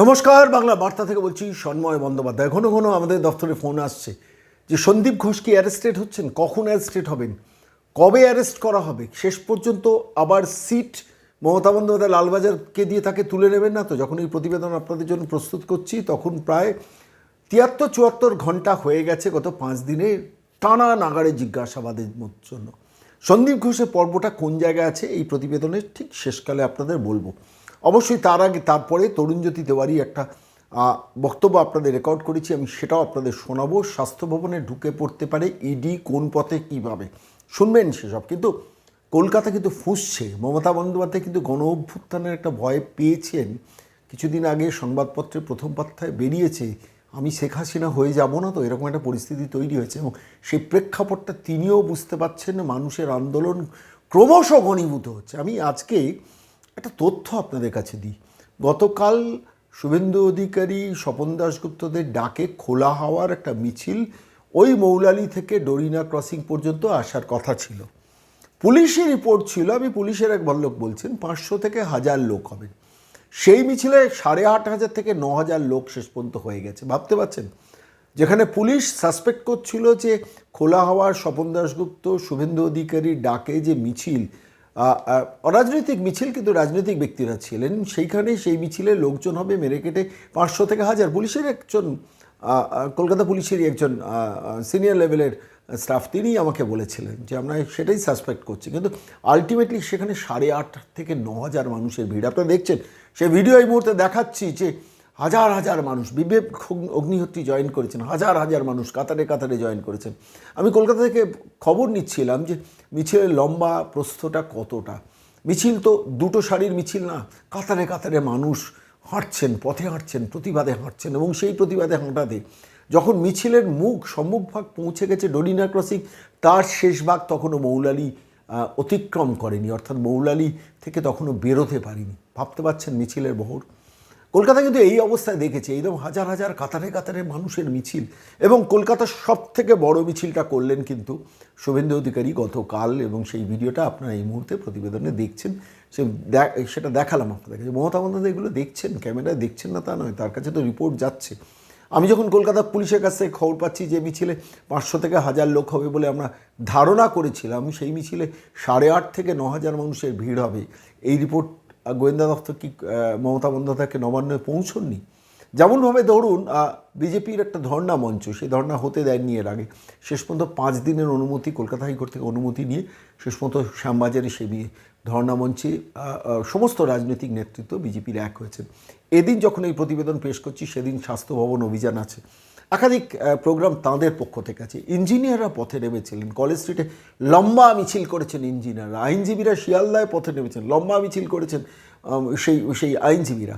নমস্কার, বাংলা বার্তা থেকে বলছি সন্ময় বন্দ্যোপাধ্যায়। ঘন ঘন আমাদের দপ্তরে ফোন আসছে যে সন্দীপ ঘোষ কি অ্যারেস্টেড হচ্ছেন? কখন অ্যারেস্টেড হবেন? কবে অ্যারেস্ট করা হবে? শেষ পর্যন্ত আবার সিট মমতা বন্দ্যোপাধ্যায় লালবাজারকে দিয়ে তাকে তুলে নেবেন না তো? যখন এই প্রতিবেদন আপনাদের জন্য প্রস্তুত করছি, তখন প্রায় তিয়াত্তর চুয়াত্তর ঘণ্টা হয়ে গেছে গত পাঁচ দিনে টানা নাগাড়ে জিজ্ঞাসাবাদের জন্য। সন্দীপ ঘোষের পর্বটা কোন জায়গায় আছে? এই প্রতিবেদনের ঠিক শেষকালে আপনাদের বলব। অবশ্যই তার আগে তারপরে তরুণজ্যোতি তেওয়ারি একটা বক্তব্য আপনাদের রেকর্ড করেছি। আমি সেটাও আপনাদের শোনাবো। স্বাস্থ্য ভবনে ঢুকে পড়তে পারে ইডি কোন পথে কীভাবে? শুনবেন সেসব। কিন্তু কলকাতা কিন্তু ফুঁসছে। মমতা বন্দ্যোপাধ্যায় কিন্তু গণ অভ্যুত্থানের একটা ভয় পেয়েছেন। কিছুদিন আগে সংবাদপত্রে প্রথম পাত্রায় বেরিয়েছে, আমি শেখ হাসিনা হয়ে যাব না তো? এরকম একটা পরিস্থিতি তৈরি হয়েছে এবং সেই প্রেক্ষাপটটা তিনিও বুঝতে পারছেন। মানুষের আন্দোলন ক্রমশ ঘনীভূত হচ্ছে। আমি আজকে একটা তথ্য আপনাদের কাছে দিই। গতকাল শুভেন্দু অধিকারী স্বপন দাশগুপ্তদের ডাকে খোলা হওয়ার একটা মিছিল ওই মৌলালি থেকে ডরিনা ক্রসিং পর্যন্ত আসার কথা ছিল। পুলিশের রিপোর্ট ছিল, আমি পুলিশের এক ভদ্রলোক বলছেন, পাঁচশো থেকে হাজার লোক হবেন সেই মিছিলে সাড়ে আট হাজার থেকে ন হাজার লোক শেষ পর্যন্ত হয়ে গেছে। ভাবতে পারছেন? যেখানে পুলিশ সাসপেক্ট করছিল যে খোলা হওয়ার স্বপন দাশগুপ্ত, শুভেন্দু অধিকারীর ডাকে যে মিছিল অরাজনৈতিক মিছিল কিন্তু রাজনৈতিক ব্যক্তিরা ছিলেন। সেইখানে সেই মিছিলে লোকজন হবে মেরে কেটে পাঁচশো থেকে হাজার। পুলিশের একজন কলকাতা পুলিশেরই একজন সিনিয়র লেভেলের স্টাফ তিনিই আমাকে বলেছিলেন যে, আমরা সেটাই সাসপেক্ট করছি। কিন্তু আলটিমেটলি সেখানে সাড়ে আট থেকে ন হাজার মানুষের ভিড়। আপনারা দেখছেন, সে ভিডিও এই মুহূর্তে দেখাচ্ছি যে হাজার হাজার মানুষ, বিবেক অগ্নি- অগ্নিহোত্রী জয়েন করেছেন, হাজার হাজার মানুষ কাতারে কাতারে জয়েন করেছেন। আমি কলকাতা থেকে খবর নিচ্ছিলাম যে মিছিলের লম্বা প্রস্থটা কতটা? মিছিল তো দুটো শাড়ির মিছিল না, কাতারে কাতারে মানুষ হাঁটছেন, পথে হাঁটছেন, প্রতিবাদে হাঁটছেন এবং সেই প্রতিবাদে হাঁটাতে। যখন মিছিলের মুখ সম্মুখভাগ পৌঁছে গেছে ডরিনা ক্রসিং, তার শেষ ভাগ তখনও মৌলালি অতিক্রম করেনি, অর্থাৎ মৌলালি থেকে তখনও বেরোতে পারিনি। ভাবতে পারছেন মিছিলের বহর? কলকাতা কিন্তু এই অবস্থায় দেখেছে এইরকম হাজার হাজার কাতারে কাতারে মানুষের মিছিল এবং কলকাতার সব থেকে বড় মিছিলটা করলেন কিন্তু শুভেন্দু অধিকারী গতকাল এবং সেই ভিডিওটা আপনারা এই মুহূর্তে প্রতিবেদনে দেখছেন। সে সেটা দেখালাম আপনাদেরকে মমতা বন্দ্যোপাধ্যায় এগুলো দেখছেন, ক্যামেরায় দেখছেন না তা নয়, তার কাছে তো রিপোর্ট যাচ্ছে। আমি যখন কলকাতা পুলিশের কাছ থেকে খবর পাচ্ছি যে মিছিলে পাঁচশো থেকে হাজার লোক হবে বলে আমরা ধারণা করেছিলাম, সেই মিছিলে সাড়ে আট থেকে ন হাজার মানুষের ভিড় হবে। এই রিপোর্ট গোয়েন্দা দপ্তর কি মমতা বন্দ্যোপাধ্যায়কে নবান্নে পৌঁছননি? যেমনভাবে ধরুন বিজেপির একটা ধর্ণা মঞ্চ, সেই ধর্ণা হতে দেয়নি এর আগে। শেষ পর্যন্ত পাঁচ দিনের অনুমতি, কলকাতা হাইকোর্ট থেকে অনুমতি নিয়ে শেষ পর্যন্ত শ্যামবাজারে সেই ধর্ণা মঞ্চে সমস্ত রাজনৈতিক নেতৃত্ব বিজেপির এক হয়েছেন এদিন যখন এই প্রতিবেদন পেশ করছি, সেদিন স্বাস্থ্য ভবন অভিযান আছে। একাধিক প্রোগ্রাম তাঁদের পক্ষ থেকে আছে। ইঞ্জিনিয়াররা পথে নেমেছিলেন। কলেজ স্ট্রিটে লম্বা মিছিল করেছেন ইঞ্জিনিয়াররা। আইনজীবীরা শিয়ালদায় পথে নেমেছেন, লম্বা মিছিল করেছেন সেই সেই আইনজীবীরা।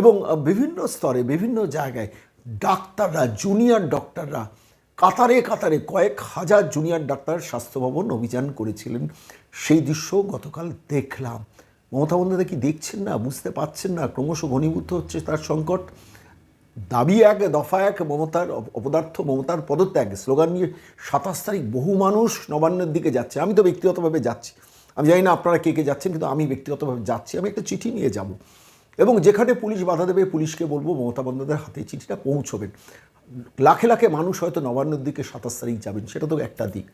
এবং বিভিন্ন স্তরে, বিভিন্ন জায়গায় ডাক্তাররা, জুনিয়র ডক্টররা কাতারে কাতারে কয়েক হাজার জুনিয়র ডাক্তার স্বাস্থ্যভবন অভিযান করেছিলেন। সেই দৃশ্য গতকাল দেখলাম। মমতা বন্দ্যোপাধ্যায় কি দেখছেন না, বুঝতে পারছেন না, ক্রমশ ঘনীভূত হচ্ছে তার সংকট। দাবি এক, দফা এক, মমতার অপদার্থ, মমতার পদত্যাগ। স্লোগান নিয়ে সাতাশ তারিখ বহু মানুষ নবান্নের দিকে যাচ্ছে। আমি তো ব্যক্তিগতভাবে যাচ্ছি। আমি জানি না আপনারা কে কে যাচ্ছেন, কিন্তু আমি ব্যক্তিগতভাবে যাচ্ছি। আমি একটা চিঠি নিয়ে যাব। এবং যেখানে পুলিশ বাধা দেবে, পুলিশকে বলব, মমতা বন্দ্যোপাধ্যায়ের হাতে চিঠিটা পৌঁছবেন। লাখে লাখে মানুষ হয়তো নবান্নের দিকে সাতাশ তারিখ যাবেন, সেটা তো একটা দিক।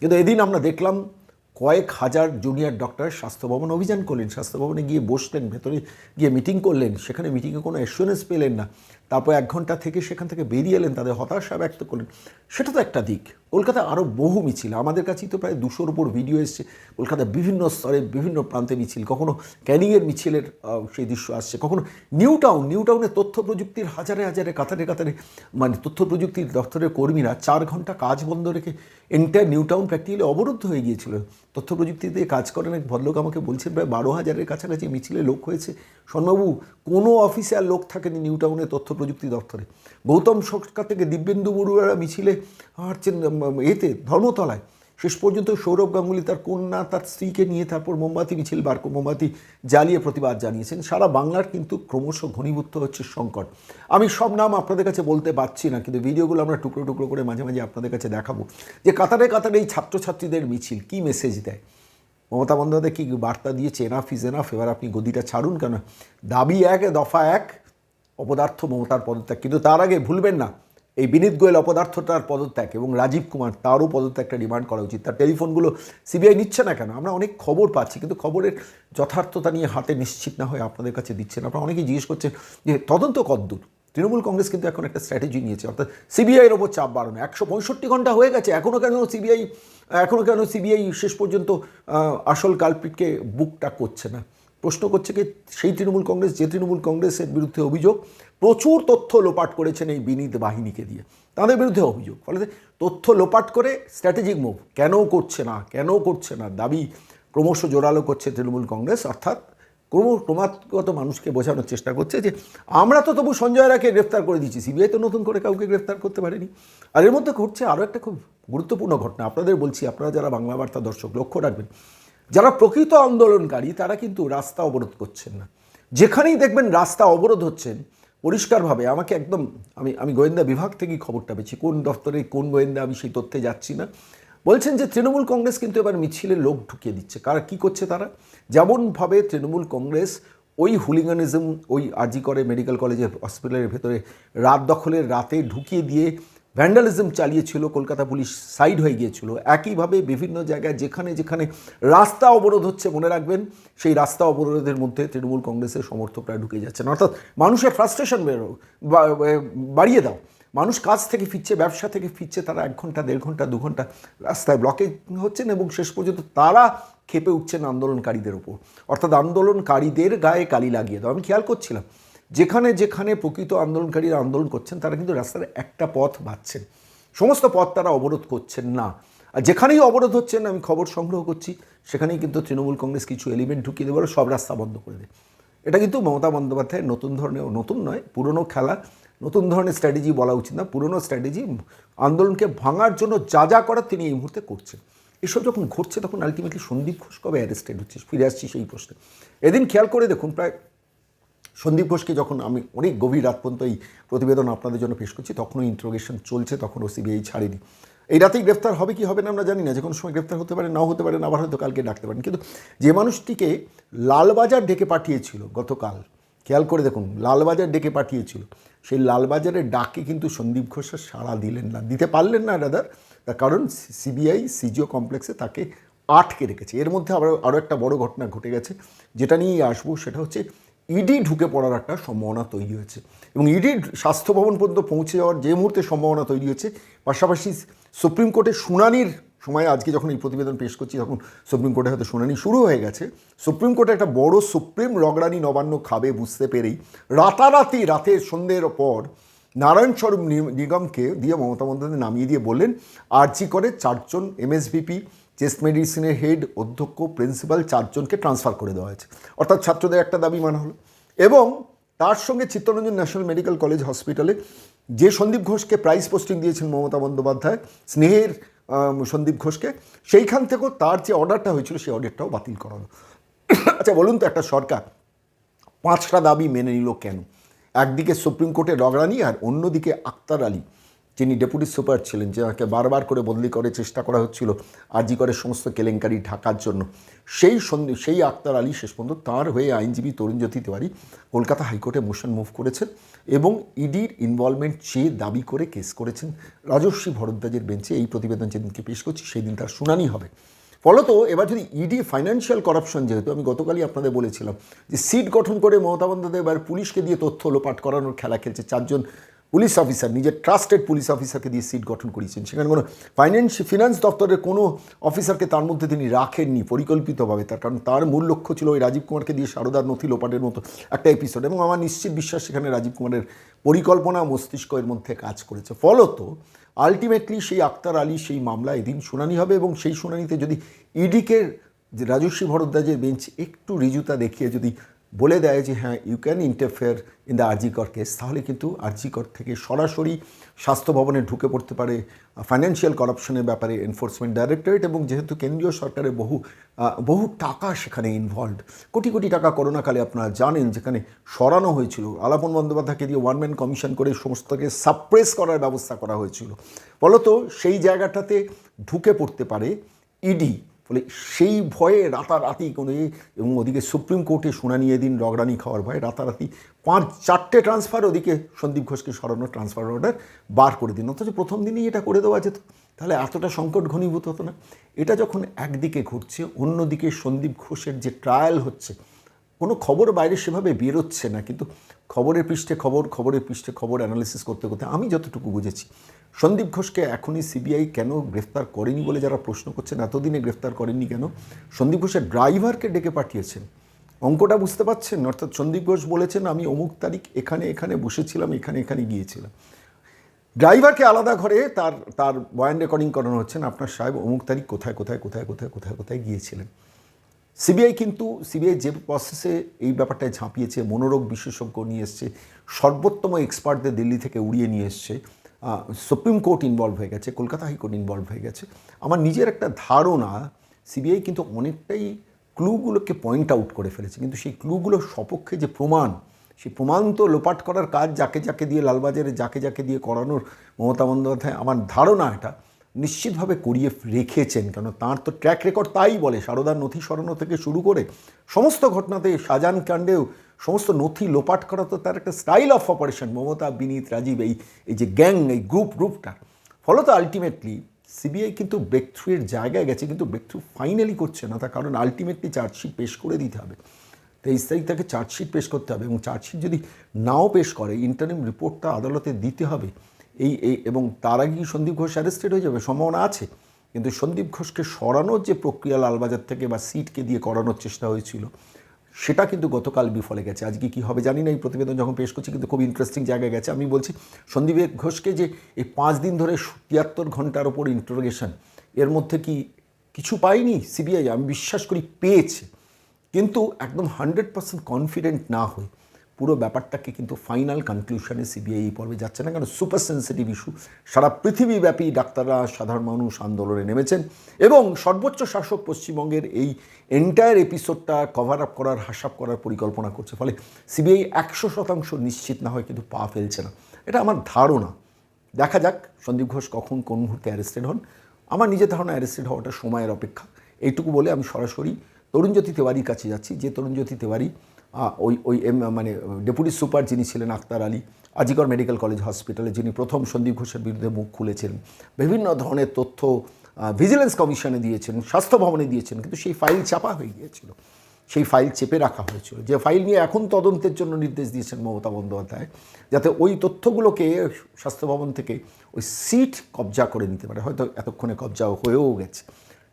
কিন্তু এদিন আমরা দেখলাম কয়েক হাজার জুনিয়র ডক্টর স্বাস্থ্য ভবন অভিযান করলেন। স্বাস্থ্য ভবনে গিয়ে বসলেন, ভেতরে গিয়ে মিটিং করলেন। সেখানে মিটিংয়ে কোনো অ্যাসুরেন্স পেলেন না। তারপর এক ঘণ্টা থেকে সেখান থেকে বেরিয়ে এলেন, তাদের হতাশা ব্যক্ত করলেন। সেটা তো একটা দিক। কলকাতায় আরও বহু মিছিল, আমাদের কাছেই তো প্রায় দুশোর উপর ভিডিও এসছে। কলকাতার বিভিন্ন স্তরে, বিভিন্ন প্রান্তে মিছিল, কখনো ক্যানিংয়ের মিছিলের সেই দৃশ্য আসছে, কখনো নিউ টাউন, নিউ টাউনের তথ্য প্রযুক্তির হাজারে হাজারে, কাতারে কাতারে মানে তথ্য প্রযুক্তির দপ্তরের কর্মীরা চার ঘণ্টা কাজ বন্ধ রেখে এন্টায়ার নিউ টাউন প্র্যাকটিক্যালি অবরুদ্ধ হয়ে গিয়েছিল। তথ্য প্রযুক্তিতে কাজ করেন এক ভদ্রলোক আমাকে বলছেন, প্রায় বারো হাজারের কাছাকাছি মিছিলে লোক হয়েছে। স্বর্ণবাবু কোনো অফিসে আর লোক থাকেনি নিউ টাউনের তথ্য প্রযুক্তি দপ্তরে। গৌতম সরকার থেকে দিব্যেন্দু বড়ুয়ারা মিছিলে হাঁটছেন এতে ধর্মতলায়। শেষ পর্যন্ত সৌরভ গাঙ্গুলি তার কন্যা, তার স্ত্রীকে নিয়ে তারপর মোমবাতি, মিছিল বার মোমবাতি জ্বালিয়ে প্রতিবাদ জানিয়েছেন। সারা বাংলার কিন্তু ক্রমশ ঘনীভূত হচ্ছে সংকট। আমি সব নাম আপনাদের কাছে বলতে পারছি না, কিন্তু ভিডিওগুলো আমরা টুকরো টুকরো করে মাঝে মাঝে আপনাদের কাছে দেখাবো। যে কাতারে কাতারে এই ছাত্রছাত্রীদের মিছিল কী মেসেজ দেয়? মমতা বন্দ্যোপাধ্যায় কি বার্তা দিয়েছে? এনাফ ইজ এনাফ এবার আপনি গদিটা ছাড়ুন কেন? দাবি এক, দফা এক অপদার্থ মমতার পদত্যাগ। কিন্তু তার আগে ভুলবেন না, এই বিনীত গোয়েল অপদার্থটার পদত্যাগ এবং রাজীব কুমার তারও পদত্যাগটা ডিমান্ড করা উচিত। তার টেলিফোনগুলো সিবিআই নিচ্ছে না কেন? আমরা অনেক খবর পাচ্ছি, কিন্তু খবরের যথার্থতা নিয়ে হাতে নিশ্চিত না হয়ে আপনাদের কাছে দিচ্ছেন। আপনারা অনেকেই জিজ্ঞেস করছেন যে তদন্ত কদ্দূর তৃণমূল কংগ্রেস কিন্তু এখন একটা স্ট্র্যাটেজি নিয়েছে, অর্থাৎ সিবিআইয়ের ওপর চাপ বাড়ানো। একশো পঁয়ষট্টি ঘণ্টা হয়ে গেছে এখনও কেন সিবিআই এখনও কেন সিবিআই শেষ পর্যন্ত আসল কালপিটকে বুকটা করছে না? প্রশ্ন করছে কি, সেই তৃণমূল কংগ্রেস, যে তৃণমূল কংগ্রেসের বিরুদ্ধে অভিযোগ, প্রচুর তথ্য লোপাট করেছেন এই বিনীত বাহিনীকে দিয়ে। তাদের বিরুদ্ধে অভিযোগ। ফলে তথ্য লোপাট করে স্ট্র্যাটেজিক মুভ কেন করছে না, কেন করছে না দাবি ক্রমশ জোরালো করছে তৃণমূল কংগ্রেস। অর্থাৎ ক্রম, ক্রমাগত মানুষকে বোঝানোর চেষ্টা করছে যে, আমরা তো তবু সঞ্জয় রায়কে গ্রেফতার করে দিচ্ছি সিবিআই তো নতুন করে কাউকে গ্রেফতার করতে পারেনি। আর এর মধ্যে ঘটছে আরও একটা খুব গুরুত্বপূর্ণ ঘটনা, আপনাদের বলছি, আপনারা যারা বাংলা বার্তা দর্শক, লক্ষ্য রাখবেন যারা প্রকৃত আন্দোলনকারী, তারা কিন্তু রাস্তা অবরোধ করছেন না। যেখানেই দেখবেন রাস্তা অবরোধ হচ্ছেন, পরিষ্কারভাবে আমাকে একদম, আমি আমি গোয়েন্দা বিভাগ থেকেই খবরটা পেয়েছি, কোন দপ্তরে কোন গোয়েন্দা, আমি সেই তথ্যে যাচ্ছি না। বলছেন যে তৃণমূল কংগ্রেস কিন্তু এবার মিছিলে লোক ঢুকিয়ে দিচ্ছে। কারা, কী করছে তারা? যেমনভাবে তৃণমূল কংগ্রেস ওই হুলিগানিজম, ওই আরজি করে মেডিকেল কলেজের হসপিটালের ভেতরে রাত দখলের রাতে ঢুকিয়ে দিয়ে ভ্যান্ডালিজম চালিয়েছিল, কলকাতা পুলিশ সাইড হয়ে গিয়েছিল। একইভাবে বিভিন্ন জায়গায় যেখানে যেখানে রাস্তা অবরোধ হচ্ছে, মনে রাখবেন, সেই রাস্তা অবরোধের মধ্যে তৃণমূল কংগ্রেসের সমর্থকরা ঢুকে যাচ্ছেন। অর্থাৎ মানুষের ফ্রাস্ট্রেশন বেরো বাড়িয়ে দাও। মানুষ কাজ থেকে ফিরছে, ব্যবসা থেকে ফিরছে, তারা এক ঘণ্টা, দেড় ঘণ্টা, দু ঘণ্টা রাস্তায় ব্লকে হচ্ছেন এবং শেষ পর্যন্ত তারা খেপে উঠছেন আন্দোলনকারীদের ওপর। অর্থাৎ আন্দোলনকারীদের গায়ে কালি লাগিয়ে দাও। আমি খেয়াল করছিলাম যেখানে যেখানে প্রকৃত আন্দোলনকারীরা আন্দোলন করছেন, তারা কিন্তু রাস্তার একটা পথ বাঁচছেন সমস্ত পথ তারা অবরোধ করছেন না। আর যেখানেই অবরোধ হচ্ছেন আমি খবর সংগ্রহ করছি, সেখানেই কিন্তু তৃণমূল কংগ্রেস কিছু এলিমেন্ট ঢুকিয়ে দেবে সব রাস্তা বন্ধ করে দেয় এটা কিন্তু মমতা বন্দ্যোপাধ্যায়ের নতুন ধরনের, নতুন নয়, পুরনো খেলা, নতুন ধরনের স্ট্র্যাটেজি বলা উচিত না। পুরনো স্ট্র্যাটেজি আন্দোলনকে ভাঙার জন্য যা যা করার তিনি এই মুহূর্তে করছেন। এসব যখন ঘটছে, তখন আলটিমেটলি সন্দীপ ঘোষ কবে অ্যারেস্টেড হচ্ছে? ফিরে আসছি সেই প্রশ্নে। এদিন খেয়াল করে দেখুন, প্রায় সন্দীপ ঘোষকে যখন আমি অনেক গভীর রাত পর্যন্ত এই প্রতিবেদন আপনাদের জন্য পেশ করছি, তখনও ইন্ট্রোগেশন চলছে, তখনও সিবিআই ছাড়েনি। এই রাতেই গ্রেফতার হবে কি হবে না আমরা জানি না, যে কোনো সময় গ্রেফতার হতে পারে, নাও হতে পারে আবার হয়তো কালকে ডাকতে পারেন। কিন্তু যে মানুষটিকে লালবাজার ডেকে পাঠিয়েছিল গতকাল, খেয়াল করে দেখুন, লালবাজার ডেকে পাঠিয়েছিল, সেই লালবাজারের ডাকে কিন্তু সন্দীপ ঘোষের সাড়া দিলেন না, দিতে পারলেন না দাদার তার কারণ সিবিআই সিজিও কমপ্লেক্সে তাকে আটকে রেখেছে। এর মধ্যে আবার আরও একটা বড় ঘটনা ঘটে গেছে, যেটা নিয়েই আসব, সেটা হচ্ছে ইডি ঢুকে পড়ার একটা সম্ভাবনা তৈরি হয়েছে। এবং ইডি স্বাস্থ্য ভবন পর্যন্ত পৌঁছে যাওয়ার যে মুহূর্তে সম্ভাবনা তৈরি হয়েছে, পাশাপাশি সুপ্রিম কোর্টে শুনানির সময় আজকে যখন এই প্রতিবেদন পেশ করছি, তখন সুপ্রিম কোর্টে হয়তো শুনানি শুরু হয়ে গেছে। সুপ্রিম কোর্টে একটা বড় সুপ্রিম রগড়ানি নবান্ন খাবে বুঝতে পেরেই রাতারাতি রাতে সন্ধ্যের পর নারায়ণ স্বরূপ নিগমকে দিয়ে মমতা বন্দ্যোপাধ্যায় নামিয়ে দিয়ে বললেন, আরজি করে চারজন এমএসভিপি চেস্ট মেডিসিনের হেড অধ্যক্ষ, প্রিন্সিপাল চারজনকে ট্রান্সফার করে দেওয়া হয়েছে। অর্থাৎ ছাত্রদের একটা দাবি মানা হলো। এবং তার সঙ্গে চিত্তরঞ্জন ন্যাশনাল মেডিকেল কলেজ হসপিটালে যে সন্দীপ ঘোষকে প্রাইজ পোস্টিং দিয়েছেন মমতা বন্দ্যোপাধ্যায়, স্নেহের সন্দীপ ঘোষকে, সেইখান থেকেও তার যে অর্ডারটা হয়েছিল, সেই অর্ডারটাও বাতিল করা হলো আচ্ছা বলুন তো একটা সরকার পাঁচটা দাবি মেনে নিল কেন? একদিকে সুপ্রিম কোর্টে রগড়ানি আর অন্যদিকে আক্তার আলী। যিনি ডেপুটি সুপার ছিলেন যাকে বারবার করে বদলি করে চেষ্টা করা হচ্ছিল আরজি করে সমস্ত কেলেঙ্কারি ঢাকার জন্য। সেই সেই আক্তার আলী শেষ পর্যন্ত তাঁর হয়ে আইনজীবী তরুণজ্যোতি তিওয়ারি কলকাতা হাইকোর্টে মোশন মুভ করেছেন এবং ইডির ইনভলভমেন্ট চেয়ে দাবি করে কেস করেছেন রাজস্বী ভরদ্বাজের বেঞ্চে এই প্রতিবেদন যেদিনকে পেশ করছি সেই দিন তার শুনানি হবে। ফলত এবার যদি ইডি ফাইন্যান্সিয়াল করাপশন যেহেতু, আমি গতকালই আপনাদের বলেছিলাম যে সিট গঠন করে মমতা বন্দ্যোপাধ্যায় এবার পুলিশকে দিয়ে তথ্য লোপাট করানোর খেলা খেলছে চারজন পুলিশ অফিসার, নিজের ট্রাস্টেড পুলিশ অফিসারকে দিয়ে সিট গঠন করিয়েছেন। সেখানে কোনো ফাইন্যান্স ফিনান্স দপ্তরের কোনো অফিসারকে তার মধ্যে তিনি রাখেননি পরিকল্পিতভাবে। তার কারণ তার মূল লক্ষ্য ছিল ওই রাজীব কুমারকে দিয়ে সারদার নথি লোপাটের মতো একটা এপিসোড এবং আমার নিশ্চিত বিশ্বাস সেখানে রাজীব কুমারের পরিকল্পনা মস্তিষ্ক এর মধ্যে কাজ করেছে। ফলত আলটিমেটলি সেই আক্তার আলী সেই মামলা এদিন শুনানি হবে এবং সেই শুনানিতে যদি ইডিকে যে রাজস্বী ভরদ্বাজের বেঞ্চ একটু রিজুতা দেখিয়ে যদি বলে দেয় যে হ্যাঁ you can interfere in the RG Kar case তাহলে কিন্তু আরজিকর থেকে সরাসরি স্বাস্থ্য ভবনে ঢুকে পড়তে পারে ফাইন্যান্সিয়াল করাপশনের ব্যাপারে এনফোর্সমেন্ট ডাইরেক্টরেট এবং যেহেতু কেন্দ্রীয় সরকারের বহু বহু টাকা সেখানে ইনভলভড কোটি কোটি টাকা করোনাকালে আপনারা জানেন যেখানে সরানো হয়েছিল। আলাপন বন্দ্যোপাধ্যায়কে দিয়ে ওয়ান ম্যান কমিশন করে সমস্তকে সাপ্রেস করার ব্যবস্থা করা হয়েছিল। ফলত সেই জায়গাটাতে ঢুকে পড়তে পারে ইডি ফলে সেই ভয়ে রাতারাতি কোনো এবং ওদিকে সুপ্রিম কোর্টে শুনানি এদিন রগরানি খাওয়ার ভয়ে রাতারাতি পাঁচ, চারটে ট্রান্সফার ওদিকে সন্দীপ ঘোষকে সরানো ট্রান্সফার অর্ডার বার করে দিন অথচ প্রথম দিনই এটা করে দেওয়া যেত। তাহলে এতটা সংকট ঘনীভূত হতো না। এটা যখন একদিকে ঘটছে, অন্যদিকে সন্দীপ ঘোষের যে ট্রায়াল হচ্ছে, কোনো খবর বাইরে সেভাবে বেরোচ্ছে না। কিন্তু খবরের পৃষ্ঠে খবর, খবরের পৃষ্ঠে খবর অ্যানালিসিস করতে করতে আমি যতটুকু বুঝেছি, সন্দীপ ঘোষকে এখনই সিবিআই কেন গ্রেফতার করেনি বলে যারা প্রশ্ন করছেন, এতদিনে গ্রেফতার করেননি কেন? সন্দীপ ঘোষের ড্রাইভারকে ডেকে পাঠিয়েছেন। অঙ্কটা বুঝতে পারছেন? অর্থাৎ সন্দীপ ঘোষ বলেছেন, আমি অমুক তারিখ এখানে এখানে বসেছিলাম, এখানে এখানে গিয়েছিলাম। ড্রাইভারকে আলাদা ঘরে তার তার বয়ান রেকর্ডিং করানো হচ্ছেন আপনার সাহেব অমুক তারিখ কোথায় কোথায় কোথায় কোথায় কোথায় কোথায় গিয়েছিলেন? সিবিআই কিন্তু সিবিআই যে প্রসেসে এই ব্যাপারটায় ঝাঁপিয়েছে, মনোরোগ বিশেষজ্ঞ নিয়ে এসছে, সর্বোত্তম এক্সপার্টদের দিল্লি থেকে উড়িয়ে নিয়ে এসছে সুপ্রিম কোর্ট ইনভলভ হয়ে গেছে, কলকাতা হাইকোর্ট ইনভলভ হয়ে গেছে। আমার নিজের একটা ধারণা, সিবিআই কিন্তু অনেকটাই ক্লুগুলোকে পয়েন্ট আউট করে ফেলেছে, কিন্তু সেই ক্লুগুলোর সপক্ষে যে প্রমাণ, সেই প্রমাণ তো লোপাট করার কাজ যাকে যাকে দিয়ে লালবাজারে, যাকে যাকে দিয়ে করানোর মমতা বন্দ্যোপাধ্যায়, আমার ধারণা এটা। নিশ্চিতভাবে করিয়ে রেখেছেন, কেন তার তো ট্র্যাক রেকর্ড তাই বলে, সারদার নথি সরানো থেকে শুরু করে সমস্ত ঘটনাতে শাহজাহান কাণ্ডেও সমস্ত নথি লোপাট করা তো তার একটা style of operation Mamata, Vineet, Rajiv, এই এই যে গ্যাং এই গ্রুপ গ্রুপটা ফলত আলটিমেটলি সিবিআই কিন্তু ব্রেক থ্রুয়ের জায়গায় গেছে, কিন্তু ব্রেক থ্রু ফাইনালি করছে না, তার কারণ আলটিমেটলি চার্জশিট পেশ করে দিতে হবে। তেইশ তারিখ তাকে চার্জশিট পেশ করতে হবে এবং চার্জশিট যদি নাও পেশ করে ইন্টারনেম রিপোর্টটা আদালতে দিতে হবে এই এই, এবং তার আগে কি সন্দীপ ঘোষ অ্যারেস্টেড হয়ে যাবে? সম্ভাবনা আছে। কিন্তু সন্দীপ ঘোষকে সরানোর যে প্রক্রিয়া লালবাজার থেকে বা সিটকে দিয়ে করানোর চেষ্টা হয়েছিল, সেটা কিন্তু গতকাল বিফলে গেছে। আজকে কি হবে জানি না, এই প্রতিবেদন যখন পেশ করছি, কিন্তু খুব ইন্টারেস্টিং জায়গায় গেছে। আমি বলছি, সন্দীপ ঘোষকে যে এই পাঁচ দিন ধরে তিয়াত্তর ঘণ্টার ওপর ইন্টারোগেশন এর মধ্যে কি কিছু পাইনি সিবিআই? আমি বিশ্বাস করি পেয়েছে। কিন্তু একদম হান্ড্রেড পার্সেন্ট কনফিডেন্ট না হয়ে পুরো ব্যাপারটাকে কিন্তু ফাইনাল কনক্লুশনে সিবিআই এই পর্বে যাচ্ছে না, কারণ সুপার সেন্সিটিভ ইস্যু সারা পৃথিবীব্যাপী ডাক্তাররা সাধারণ মানুষ আন্দোলনে নেমেছেন এবং সর্বোচ্চ শাসক পশ্চিমবঙ্গের এই এন্টায়ার এপিসোডটা কভার আপ করার হাসাপ করার পরিকল্পনা করছে। ফলে সিবিআই একশো শতাংশ নিশ্চিত না হয় কিন্তু পা ফেলছে না। এটা আমার ধারণা। দেখা যাক সন্দীপ ঘোষ কখন কোন মুহূর্তে অ্যারেস্টেড হন। আমার নিজের ধারণা অ্যারেস্টেড হওয়াটা সময়ের অপেক্ষা। এইটুকু বলে আমি সরাসরি তরুণজ্যোতি তেওয়ারির কাছে যাচ্ছি। যে তরুণজ্যোতি তেওয়ারি ওই ওই মানে ডেপুটি সুপার যিনি ছিলেন আক্তার আলী আজিকর মেডিকেল কলেজ হসপিটালে যিনি প্রথম সন্দীপ ঘোষের বিরুদ্ধে মুখ খুলেছেন, বিভিন্ন ধরনের তথ্য ভিজিলেন্স কমিশনে দিয়েছেন, স্বাস্থ্য ভবনে দিয়েছেন, কিন্তু সেই ফাইল চাপা হয়ে গিয়েছিল। সেই ফাইল চেপে রাখা হয়েছিল। যে ফাইল নিয়ে এখন তদন্তের জন্য নির্দেশ দিয়েছেন মমতা বন্দ্যোপাধ্যায়, যাতে ওই তথ্যগুলোকে স্বাস্থ্য ভবন থেকে ওই সিট কবজা করে নিতে পারে। হয়তো এতক্ষণে কবজা হয়েও গেছে।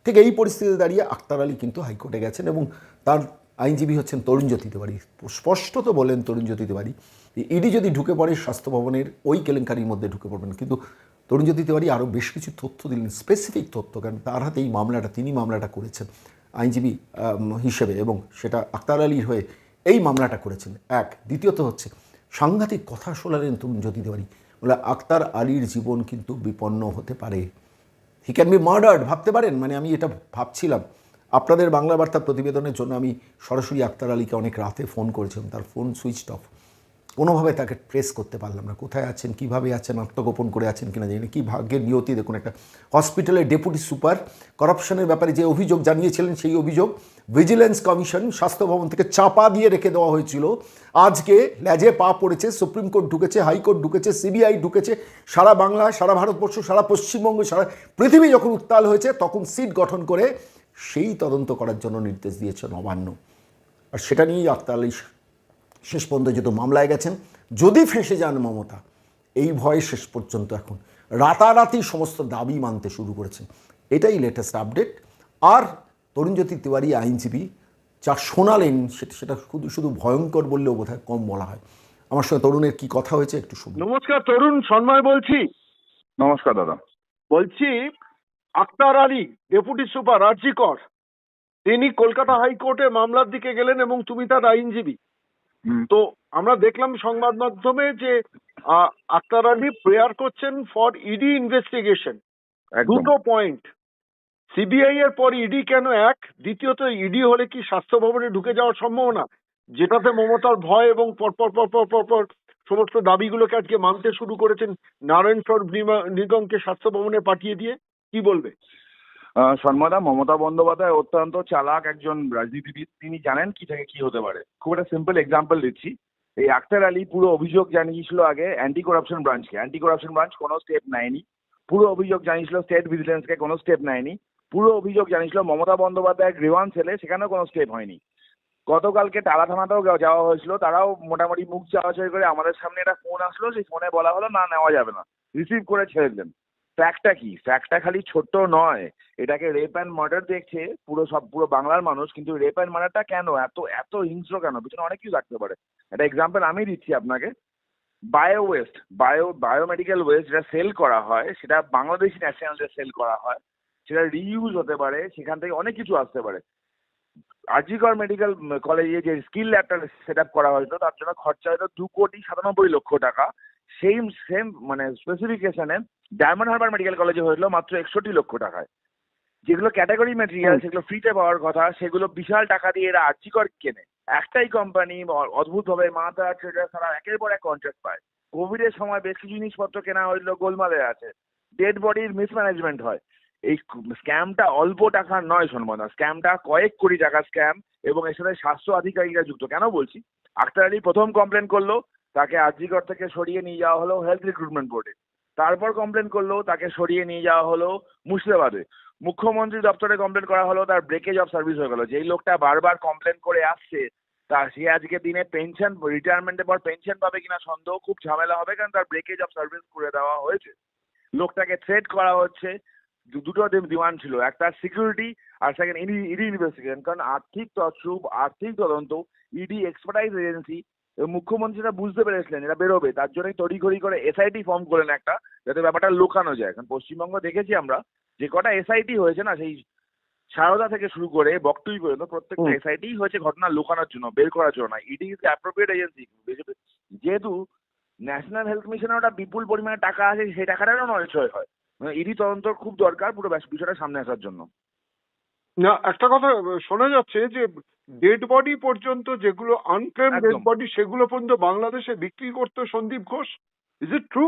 ঠিক এই পরিস্থিতিতে দাঁড়িয়ে আক্তার আলী কিন্তু হাইকোর্টে গেছেন এবং তার আইনজীবী হচ্ছেন তরুণজ্যোতি তিওয়ারি স্পষ্টত বলেন তরুণজ্যোতি তিওয়ারি ইডি যদি ঢুকে পড়ে, স্বাস্থ্য ভবনের ওই কেলেঙ্কারির মধ্যে ঢুকে পড়বেন। কিন্তু তরুণজ্যোতি তিওয়ারি আরও বেশ কিছু তথ্য দিলেন স্পেসিফিক তথ্য, কারণ তার হাতে এই মামলাটা, তিনি মামলাটা করেছেন আইনজীবী হিসেবে এবং সেটা আক্তার আলীর হয়ে এই মামলাটা করেছেন। এক, দ্বিতীয়ত হচ্ছে, সাংঘাতিক কথা শোনালেন তরুণজ্যোতি তিওয়ারি বলে, আক্তার আলীর জীবন কিন্তু বিপন্ন হতে পারে। হি ক্যান বি মার্ডার্ড ভাবতে পারেন? মানে আমি এটা ভাবছিলাম। আপনাদের বাংলা বার্তা প্রতিবেদনের জন্য আমি সরাসরি আক্তার আলীকে অনেক রাতে ফোন করেছিলাম তার ফোন সুইচ অফ। কোনোভাবে তাকে ট্রেস করতে পারলাম না। কোথায় আছেন, কীভাবে আছেন, আত্মগোপন করে আছেন কিনা জানি না। কি ভাগ্যের নিয়তি, দেখুন একটা হসপিটালের ডেপুটি সুপার করাপশনের ব্যাপারে যে অভিযোগ জানিয়েছিলেন সেই অভিযোগ ভিজিলেন্স কমিশন স্বাস্থ্য ভবন থেকে চাপা দিয়ে রেখে দেওয়া হয়েছিল। আজকে ল্যাজে পা পড়েছে, সুপ্রিম কোর্ট ঢুকেছে হাইকোর্ট ঢুকেছে সিবিআই ঢুকেছে, সারা বাংলা, সারা ভারতবর্ষ, সারা পশ্চিমবঙ্গ, সারা পৃথিবী যখন উত্তাল হয়েছে, তখন সিট গঠন করে সেই তদন্ত করার জন্য নির্দেশ দিয়েছে নবান্ন। আর সেটা নিয়েই আক্তার আলী শেষ পর্যন্ত যেহেতু মামলায় গেছেন যদি ফেঁসে যান মমতা এই ভয়ে শেষ পর্যন্ত এখন রাতারাতি সমস্ত দাবি মানতে শুরু করেছেন। এটাই লেটেস্ট আপডেট আর তরুণজ্যোতি তিওয়ারি আইনজীবী যা শোনালেন সেটা সেটা শুধু শুধু ভয়ঙ্কর বললেও বোধহয় কম বলা হয়। আমার সঙ্গে তরুণের কি কথা হয়েছে একটু শুনুন। নমস্কার তরুণ সন্ময় বলছি। নমস্কার দাদা। বলছি আক্তার আলী ডেপুটি সুপার আরজিকর। তিনি কলকাতা হাইকোর্টে মামলার দিকে গেলেন এবং তুমি তার আইনজীবী। তো আমরা দেখলাম সংবাদ মাধ্যমে যে আক্তার আলী প্রেয়ার করছেন ফর ইডি ইনভেস্টিগেশন। দুটো পয়েন্ট। সিবিআই এর পর ইডি কেন এক? দ্বিতীয়ত ইডি হলে কি স্বাস্থ্য ভবনে ঢুকে যাওয়ার সম্ভাবনা? যেটাতে মমতার ভয় এবং পর পর পর পর পর পর সমস্ত দাবিগুলোকে আজকে মানতে শুরু করেছেন নারায়ণ সর নিগমকে স্বাস্থ্য ভবনে পাঠিয়ে দিয়ে। কি বলবে? সন্মাদা, মমতা বন্দ্যোপাধ্যায় অত্যন্ত চালাক একজন রাজনীতিবিদ। তিনি জানেন কি থেকে কি হতে পারে। খুব একটা সিম্পল এক্সাম্পল দিচ্ছি। এই আক্তার আলী পুরো অভিযোগ জানিয়েছিল আগে অ্যান্টি করাপশন ব্রাঞ্চকে অ্যান্টি করাপশন ব্রাঞ্চ কোনো স্টেপ নেয়নি। পুরো অভিযোগ জানিয়েছিল স্টেট ভিজিলেন্সকে কোনো স্টেপ নেয়নি। পুরো অভিযোগ জানিয়েছিল মমতা বন্দ্যোপাধ্যায় গ্রিভান্স এলে সেখানেও কোনো স্টেপ হয়নি। গতকালকে টালা থানাতেও যাওয়া- হয়েছিল। তারাও মোটামুটি মুখ চাওয়াচাই করে আমাদের সামনে একটা ফোন আসলো। সেই ফোনে বলা হলো, না, নেওয়া যাবে না। রিসিভ করে ছেড়ে দিলেন। ফ্যাক্টটা কি? ফ্যাক্টটা খালি ছোট্ট নয়। এটাকে রেপ অ্যান্ড মার্ডার দেখছে পুরো সব, পুরো বাংলার মানুষ, কিন্তু রেপ অ্যান্ড মার্ডারটা কেন? এত এত হিংস্র কেন? পিছনে অনেক কিছু থাকতে পারে। একটা এক্সাম্পল আমি দিচ্ছি আপনাকে। Bio waste bio biomedical waste যেটা সেল করা হয়, সেটা বাংলাদেশি ন্যাশনালদের সেল করা হয়, সেটা রিইউজ হতে পারে। সেখান থেকে অনেক কিছু আসতে পারে। আরজিকর মেডিকেল কলেজে যে স্কিল ল্যাবটা সেট আপ করা হয়েছিল, তার জন্য খরচা হয়তো দু কোটি সাতানব্বই লক্ষ টাকা। সেম সেম মানে স্পেসিফিকেশনে ডায়মন্ড হারবার মেডিকেল কলেজে হয়েছিল মাত্র একষট্টি লক্ষ টাকায়। যেগুলো ক্যাটাগরি মেটেরিয়াল সেগুলো ফ্রিতে পাওয়ার কথা সেগুলো বিশাল টাকা দিয়ে এরা আর্চিকর কেনে। একটাই কোম্পানি অদ্ভুত অদ্ভুতভাবে মাথা ট্রেডার ছাড়া একের পর এক কন্ট্রাক্ট পায়। কোভিডের সময় বেশ কিছু জিনিসপত্র কেনা হয়েছিল গোলমালে আছে। ডেড বডির মিসম্যানেজমেন্ট হয়। এই স্ক্যামটা অল্প টাকার নয় শোনবনা স্ক্যামটা কয়েক কোটি টাকা স্ক্যাম এবং এর সাথে স্বাস্থ্য আধিকারিকরা যুক্ত। কেন বলছি? আক্তার আলী প্রথম কমপ্লেন করল তাকে আরজিকর থেকে সরিয়ে নিয়ে যাওয়া হলো হেলথ রিক্রুটমেন্ট বোর্ডে তারপর কমপ্লেন করল, তাকে সরিয়ে নিয়ে যাওয়া হলো মুর্শিদাবাদে। মুখ্যমন্ত্রী দপ্তরে কমপ্লেন করা হলো, তার ব্রেকেজ অফ সার্ভিস হয়ে গেল। যেই লোকটা বারবার কমপ্লেন করে আসছে, তা সে আজকে দিনে পেনশন রিটায়ারমেন্টের পর পেনশন পাবে কিনা সন্দেহ খুব ঝামেলা হবে, কারণ তার ব্রেকেজ অফ সার্ভিস করে দেওয়া হয়েছে। লোকটাকে থ্রেট করা হচ্ছে দুটো ডিমান্ড ছিল, একটা সিকিউরিটি আর সেকেন্ড ইডি ইডি ইনভেস্টিগেশন কারণ আর্থিক তছরূপ, আর্থিক তদন্ত, ইডি এক্সপার্টাইজ এজেন্সি মুখ্যমন্ত্রী সেটা বুঝতে পেরেছিলেন এটা বেরোবে। তার জন্যই তড়িঘড়ি করে এসআইটি ফর্ম করলেন একটা যাতে ব্যাপারটা লুকানো যায়। কারণ পশ্চিমবঙ্গ দেখেছি আমরা যে কটা এসআইটি হয়েছে না সেই সারদা থেকে শুরু করে বকটুই পর্যন্ত প্রত্যেকটা। এসআইটি হয়েছে ঘটনা লুকানোর জন্য বের করার জন্য না। ইডি ইজ অ্যাপ্রোপ্রিয়েট এজেন্সি যেহেতু ন্যাশনাল হেলথ মিশনে ওটা বিপুল পরিমাণে টাকা আছে সেই টাকাটারও নয়ছয় হয়। মানে ইডি তদন্ত খুব দরকার পুরো বিষয়টা সামনে আসার জন্য। না একটা কথা শোনা যাচ্ছে যে ডেড বডি পর্যন্ত যেগুলো আনক্লেম ডেড। বডি সেগুলো পর্যন্ত বাংলাদেশে বিক্রি করতো Sandip Ghosh? Is it true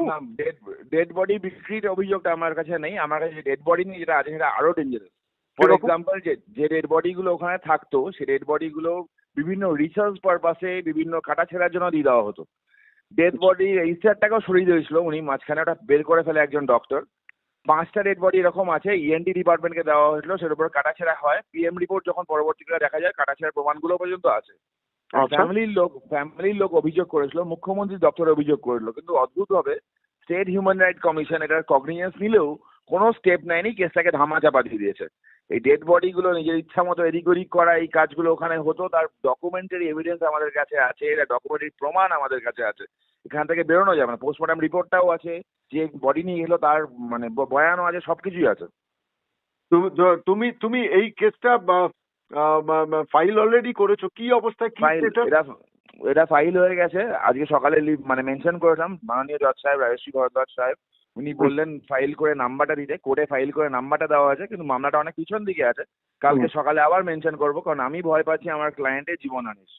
dead body বিক্রির অভিযোগটা আমার কাছে নেই। আমার কাছে ডেড বডি নিয়ে যেটা আছে সেটা আরও ডেঞ্জারাস ফর? এক্সাম্পল যে যে ডেড বডি গুলো ওখানে থাকতো সে ডেড বডি গুলো বিভিন্ন রিসার্চ পারপাসে বিভিন্ন কাটাছেড়ার জন্য দিয়ে দেওয়া হতো। ডেড বডি রেজিস্টারটাকেও সরিয়ে দিয়েছিল। উনি মাঝখানে ওটা বের করে ফেলে একজন ডক্টর পাঁচটা ডেড বডি এরকম আছে E ইএনটি ডিপার্টমেন্টকে দেওয়া হয়েছিল সেটার উপর কাটাছেড়া হয় পিএম রিপোর্ট যখন পরবর্তীকালে দেখা যায় কাটাছেড়ার প্রমাণগুলো পর্যন্ত আছে আচ্ছা। ফ্যামিলির লোক ফ্যামিলির লোক অভিযোগ করেছিল মুখ্যমন্ত্রী দপ্তরে অভিযোগ করেছিল কিন্তু অদ্ভুত অদ্ভুতভাবে স্টেট হিউম্যান রাইট কমিশন এটার কগনিজেন্স নিলেও কোনো স্টেপ নেয়নি কেসটাকে ধামাচাপা দিয়ে দিয়েছে। এই ডেড বডিগুলো নিজের ইচ্ছা মতো এদিক ওদিক করা এই কাজগুলো ওখানে হতো তার ডকুমেন্টারি এভিডেন্স আমাদের কাছে আছে এটা ডকুমেন্টারি প্রমাণ আমাদের কাছে আছে। এখান থেকে বেরোনো যাবে না পোস্টমর্টম রিপোর্টটাও আছে যে বডি নিয়ে এলো তার মানে বয়ানও আছে সবকিছুই আছে। তুমি- তুমি তুমি এই কেসটা ফাইল অলরেডি করেছ কি অবস্থায় কি ফাইল এটা এটা ফাইল হয়ে গেছে আজকে সকালে মানে মেনশন করেছিলাম মাননীয় জজ সাহেব রাজশ্রী ভরদ্বাজ সাহেব উনি বললেন ফাইল করে নাম্বারটা দিতে কোর্টে ফাইল করে নাম্বারটা দেওয়া আছে কিন্তু মামলাটা অনেক পিছন দিকে আছে। কালকে সকালে আবার মেনশন করব কারণ আমি ভয় পাচ্ছি আমার ক্লায়েন্টের জীবনহানির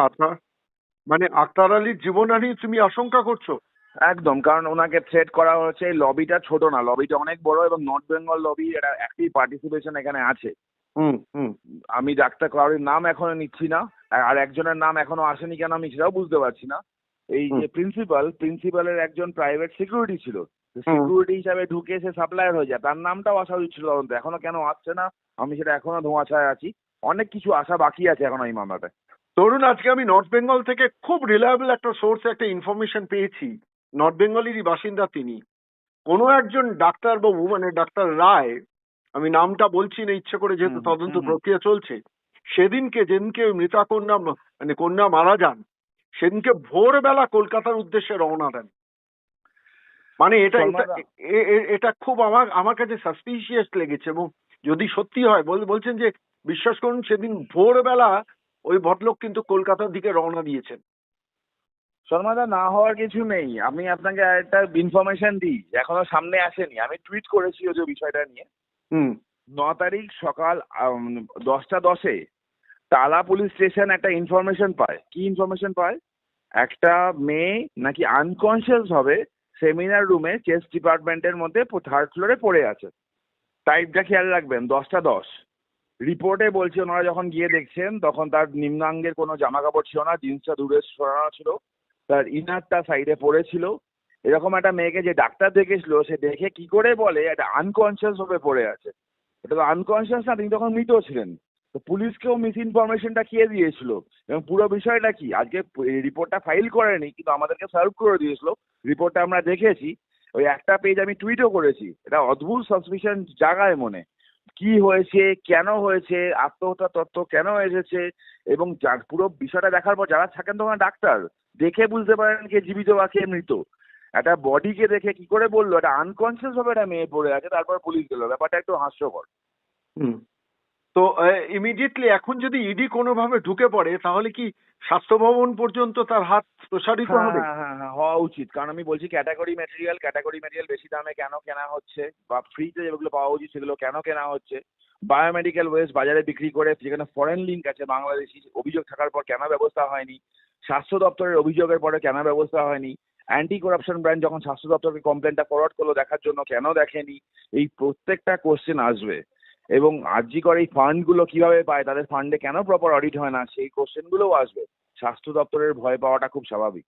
আচ্ছা। মানে আক্তার আলীর জীবন জীবনহানি তুমি আশঙ্কা করছ? একদম কারণ ওনাকে থ্রেট করা হচ্ছে এই লবিটা ছোট না লবিটা অনেক বড় এবং নর্থ বেঙ্গল লবি এটা অ্যাক্টিভ পার্টিসিপেশন এখানে আছে। আমি ডাক্তার কারোর নাম এখনও নিচ্ছি না আর- আর একজনের নাম এখনও আসেনি কেন আমি সেটাও বুঝতে পারছি না। এই যে প্রিন্সিপাল প্রিন্সিপালের একজন প্রাইভেট সিকিউরিটি ছিল সিকিউরিটি হিসাবে ঢুকে সে সাপ্লায়ার হয়ে যায়। তার নামটাও আসা উচিত ছিল তদন্তে এখনও কেন আসছে না? আমি সেটা এখনও ধোঁয়াছায় আছি। অনেক কিছু আশা বাকি আছে এখন এই মামলাতে। তরুণ আজকে আমি নর্থ বেঙ্গল থেকে খুব রিলায়েবল একটা সোর্সে একটা ইনফরমেশন পেয়েছি। নর্থ বেঙ্গলেরই বাসিন্দা তিনি। কোনো একজন ডাক্তার বাবু মানে ডাক্তার রায় আমি নামটা বলছি না ইচ্ছে করে যেহেতু তদন্ত। প্রক্রিয়া চলছে সেদিনকে যেদিনকে ওই মৃতা কন্যা মানে কন্যা মারা যান সেদিনকে ভোরবেলা কলকাতার উদ্দেশ্যে রওনা দেন। মানে এটা এটা খুব আমার আমার কাছে সাসপিশিয়াস লেগেছে এবং যদি সত্যি হয় বল- বলছেন যে বিশ্বাস করুন সেদিন ভোরবেলা ওই ভদ্রলোক কিন্তু কলকাতার দিকে রওনা দিয়েছেন। শর্মাদা না হওয়ার কিছু নেই। আমি আপনাকে একটা ইনফরমেশন দিই এখনও সামনে আসেনি। আমি টুইট করেছি ওই যে বিষয়টা নিয়ে। হুম। ন তারিখ সকাল দশটা দশে তালা পুলিশ স্টেশন একটা ইনফরমেশন পায়। কি ইনফরমেশন পায়? একটা মেয়ে নাকি আনকনসিয়াস হবে সেমিনার রুমে চেস্ট ডিপার্টমেন্টের মধ্যে থার্ড ফ্লোরে পড়ে আছে। টাইপটা খেয়াল রাখবেন, দশটা দশ। রিপোর্টে বলছে, ওনারা যখন গিয়ে দেখছেন, তখন তার নিম্নাঙ্গের কোনো জামা কাপড় ছিল না, জিন্সটা দূরে সরানো ছিল, তার ইনারটা সাইডে পড়েছিল। এরকম একটা মেয়েকে যে ডাক্তার দেখেছিল, সে দেখে কি করে বলে, একটা আনকনসিয়াস ভাবে পড়ে আছে। এটা তো আনকনসিয়াস না, তিনি তখন মৃত ছিলেন। তো পুলিশকেও মিস ইনফরমেশনটা খেয়ে দিয়েছিল? এবং পুরো বিষয়টা কি? আজকে রিপোর্টটা ফাইল করেনি, কিন্তু আমাদেরকে সার্ভ করে দিয়েছিল। রিপোর্টটা আমরা দেখেছি। ওই একটা পেজ আমি টুইটও করেছি। এটা অদ্ভুত সাসপিশন জাগায় মনে। কি হয়েছে? কেন হয়েছে? আত্মহত্যা তত্ত্ব কেন এসেছে? এবং যার পুরো বিষয়টা দেখার পর যারা থাকেন তখন ডাক্তার, দেখে বুঝতে পারেন কে জীবিত বা কে মৃত। একটা বডিকে দেখে কি করে বলল? একটা আনকনসিয়াস ভাবে একটা মেয়ে পড়ে আছে, তারপর পুলিশ গেল। ব্যাপারটা একটু হাস্যকর। হুম। তো ইমিডিয়েটলি এখন যদি ইডি কোনোভাবে ঢুকে পড়ে তাহলে কি স্বাস্থ্য ভবন পর্যন্ত তার হাত প্রসারিত হ্যাঁ হবে? হ্যাঁ হ্যাঁ হ্যাঁ, হওয়া উচিত। কারণ আমি বলছি ক্যাটাগরি ম্যাটেরিয়াল ক্যাটাগরি ম্যাটেরিয়াল বেশি দামে কেন কেনা হচ্ছে? বা ফ্রিতে যেগুলো পাওয়া উচিত সেগুলো কেন কেনা হচ্ছে? বায়োমেডিক্যাল ওয়েস্ট বাজারে বিক্রি করে যেখানে ফরেন লিঙ্ক আছে বাংলাদেশি অভিযোগ থাকার পর কেন ব্যবস্থা হয়নি। স্বাস্থ্য দপ্তরের অভিযোগের পরে কেন ব্যবস্থা হয়নি। অ্যান্টি করাপশন ব্র্যান্ড যখন স্বাস্থ্য দপ্তরকে কমপ্লেনটা ফরওয়ার্ড করল দেখার জন্য কেন দেখেনি? এই প্রত্যেকটা কোশ্চেন আসবে। এবং আর্জি কর এই ফান্ডগুলো কীভাবে পায়, তাদের ফান্ডে কেন প্রপার অডিট হয় না, সেই কোশ্চেনগুলোও আসবে। স্বাস্থ্য দপ্তরের ভয় পাওয়াটা খুব স্বাভাবিক।